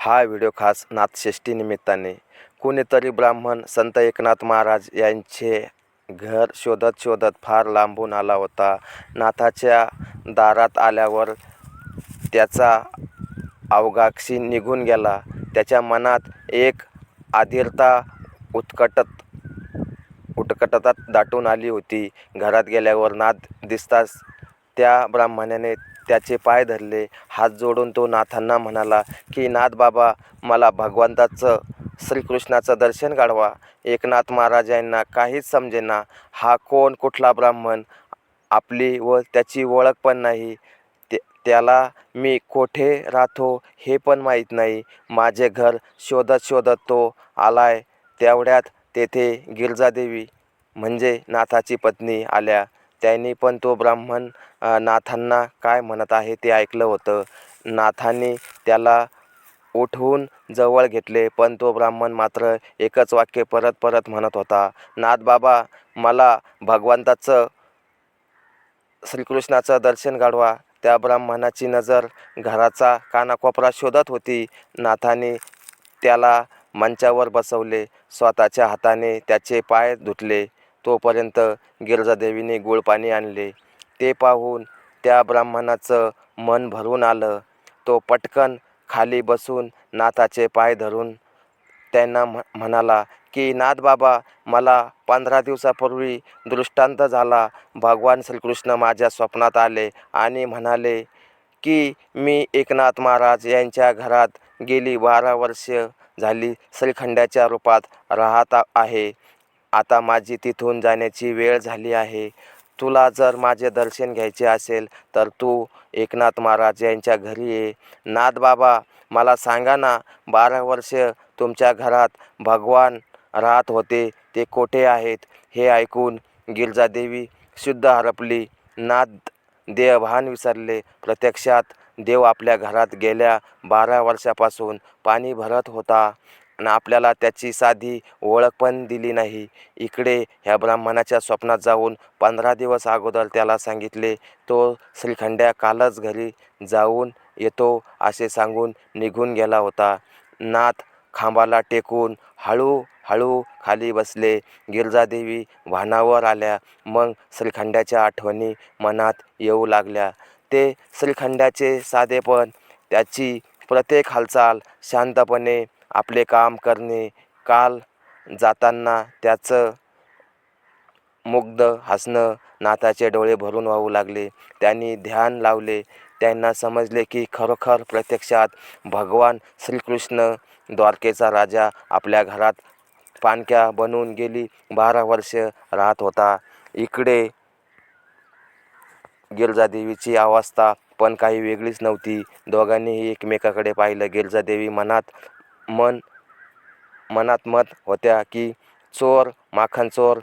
हा व्हिडिओ खास नाथषष्ठी कुणीतरी कोणीतरी ब्राह्मण संत एकनाथ महाराज यांचे घर शोधत शोधत फार लांबून आला होता. नाथाच्या दारात आल्यावर त्याचा अवगाक्षी निघून गेला. त्याच्या मनात एक आधीरता उत्कटत उत्कटतात दाटून आली होती. घरात गेल्यावर नाथ दिसताच त्या ब्राह्मणाने त्याचे पाय धरले हात जोडून तो नाथांना म्हणाला की नाथ बाबा मला भगवंताचं श्रीकृष्णाचं दर्शन घडवा एकनाथ महाराज यांना काहीच समजेना. हा कोण कुठला ब्राह्मण? आपली व त्याची ओळख पण नाही. ते त्याला मी कोठे राहतो हे पण माहीत नाही. माझे घर शोधत शोधत तो आलाय. तेवढ्यात तेथे गिरजादेवी म्हणजे नाथाची पत्नी आल्या. त्यांनी पण तो ब्राह्मण नाथांना काय म्हणत आहे ते ऐकलं होतं. नाथांनी त्याला उठवून जवळ घेतले पण तो ब्राह्मण मात्र एकच वाक्य परत परत म्हणत होता नाथ बाबा मला भगवंताचं श्रीकृष्णाचं दर्शन घडवा त्या ब्राह्मणाची नजर घराचा कानाकोपरा शोधत होती. नाथाने त्याला मंचावर बसवले स्वतःच्या हाताने त्याचे पाय धुतले. तोपर्यंत गिरजादेवीने गुळपाणी आणले. ते पाहून त्या ब्राह्मणाचं मन भरून आलं. तो पटकन खाली बसून नाथाचे पाय धरून त्यांना म्ह म्हणाला की नाथ बाबा मला पंधरा दिवसापूर्वी दृष्टांत झाला. भगवान श्रीकृष्ण माझ्या स्वप्नात आले आणि म्हणाले की मी एकनाथ महाराज यांच्या घरात गेली बारा वर्ष झाली. श्रीखंडाच्या रूपात राहत आहे. आता माझी तिथून जाण्याची वेळ झाली आहे. तुला जर माझे दर्शन घ्यायचे असेल तर तू एकनाथ महाराज यांच्या घरी ये. नाथ बाबा मला सांगा ना बारा वर्ष तुमच्या घरात भगवान राहत होते ते कोठे आहेत? हे ऐकून गिरजादेवी शुद्ध हरपली. नाथ देहभान विसरले. प्रत्यक्षात देव आपल्या घरात गेल्या बारा वर्षापासून पाणी भरत होता. आणि आपल्याला त्याची साधी ओळख पण दिली नाही. इकडे ह्या ब्राह्मणाच्या स्वप्नात जाऊन पंधरा दिवस अगोदर त्याला सांगितले तो श्रीखंड्या कालच घरी जाऊन येतो असे सांगून निघून गेला होता. नाथ खांबाला टेकून हळू हळू खाली बसले. गिरजादेवी वाहनावर आल्या. मग श्रीखंड्याच्या आठवणी मनात येऊ लागल्या. ते श्रीखंड्याचे साधेपण त्याची प्रत्येक हालचाल शांतपणे आपले काम करणे काल जाताना त्याचं मुग्ध हसणं नाथाचे डोळे भरून वाहू लागले. त्यांनी ध्यान लावले. त्यांना समजले की खरोखर प्रत्यक्षात भगवान श्रीकृष्ण द्वारकेचा राजा आपल्या घरात पाणक्या बनवून गेली. बारा वर्ष राहत होता. इकडे गिरजादेवीची अवस्था पण काही वेगळीच नव्हती. दोघांनीही एकमेकाकडे पाहिलं. गिरजादेवी मनात मन मनात मत होत्या की चोर माखन चोर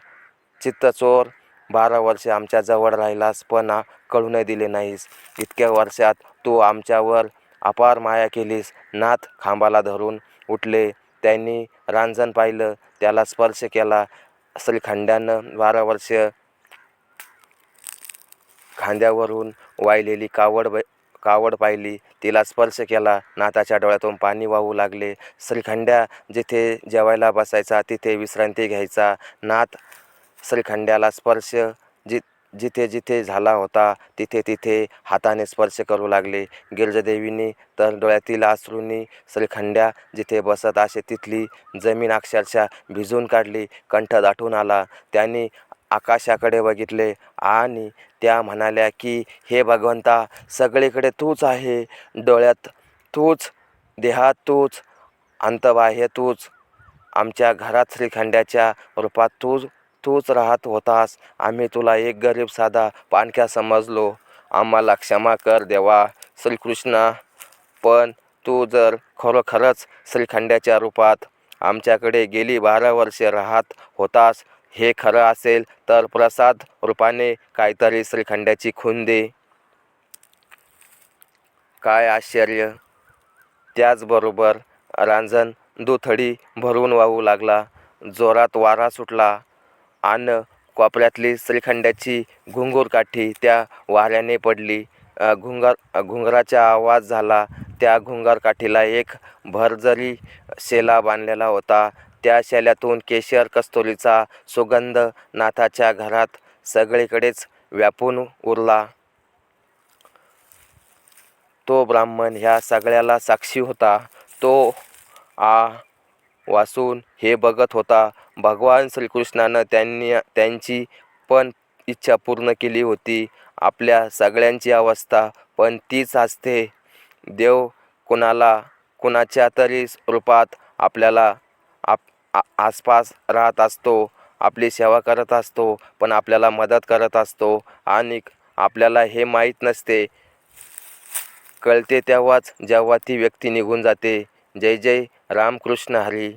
चित्त चोर बारा वर्षे आमच्या जवळ राहिलास पण आ- दिले नाहीस. इतक्या वर्षात तू आमच्यावर अपार माया केलीस. नाथ खांबाला धरून उठले. त्यांनी रांजण पाहिलं. त्याला स्पर्श केला. श्रीखंड्यानं बारा वर्ष खांद्यावरून वाहिलेली कावड बै कावड पाहिली तिला स्पर्श केला. नाथाच्या डोळ्यातून पाणी वाहू लागले. श्रीखंड्या जिथे जेवायला बसायचा तिथे विश्रांती घ्यायचा. नाथ श्रीखंड्याला स्पर्श जि जिथे जिथे झाला होता तिथे तिथे हाताने स्पर्श करू लागले. गिरजादेवीने तर डोळ्यातील अश्रूंनी श्रीखंड्या जिथे बसत असे तिथली जमीन अक्षरशः भिजून काढली. कंठ दाटून आला. त्यांनी आकाशाकडे बघितले आणि त्या म्हणाल्या की हे भगवंता सगळीकडे तूच आहे. डोळ्यात तूच देहात तूच अंतबाह्य तूच. आमच्या घरात श्रीखंड्याच्या रूपात तूच तूच राहत होतास. आम्ही तुला एक गरीब साधा पाणक्या समजलो. आम्हाला क्षमा कर देवा श्रीकृष्णा. पण तू जर खरोखरच श्रीखंड्याच्या रूपात आमच्याकडे गेली बारा वर्षे राहत होतास हे खरं असेल तर प्रसाद रूपाने काहीतरी श्रीखंडाची खून दे. काय आश्चर्य. त्याचबरोबर रांजण दुथडी भरून वाहू लागला. जोरात वारा सुटला. आणि कोपऱ्यातली श्रीखंडाची घुंगूर काठी त्या वाऱ्याने पडली. घुंगर घुंगराचा आवाज झाला. त्या घुंगार काठीला एक भरजरी शेला बांधलेला होता त्या शाल्यातून केशर कस्तुरीचा सुगंध नाथाच्या घरात सगळीकडेच व्यापून उरला. तो ब्राह्मण ह्या सगळ्याला साक्षी होता. तो आ वासून हे बघत होता. भगवान श्रीकृष्णानं त्यांनी त्यांची पण इच्छा पूर्ण केली होती. आपल्या सगळ्यांची अवस्था पण तीच असते. देव कुणाला कुणाच्या तरी रूपात आपल्याला आप आ- आसपास राहत असतो आपली सेवा करत असतो पण आपल्याला मदत करत असतो. आणि आपल्याला हे माहीत नसते. कळते तेव्हाच जेव्हा ती व्यक्ती निघून जाते. जय जय रामकृष्ण हरी.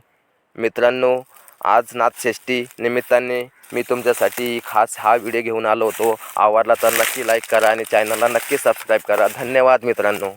मित्रांनो आज नाथषष्ठी निमित्ताने मी तुमच्यासाठी खास हा व्हिडिओ घेऊन आलो होतो. आवडला तर नक्की लाईक करा आणि चॅनलला नक्की सबस्क्राईब करा. धन्यवाद मित्रांनो.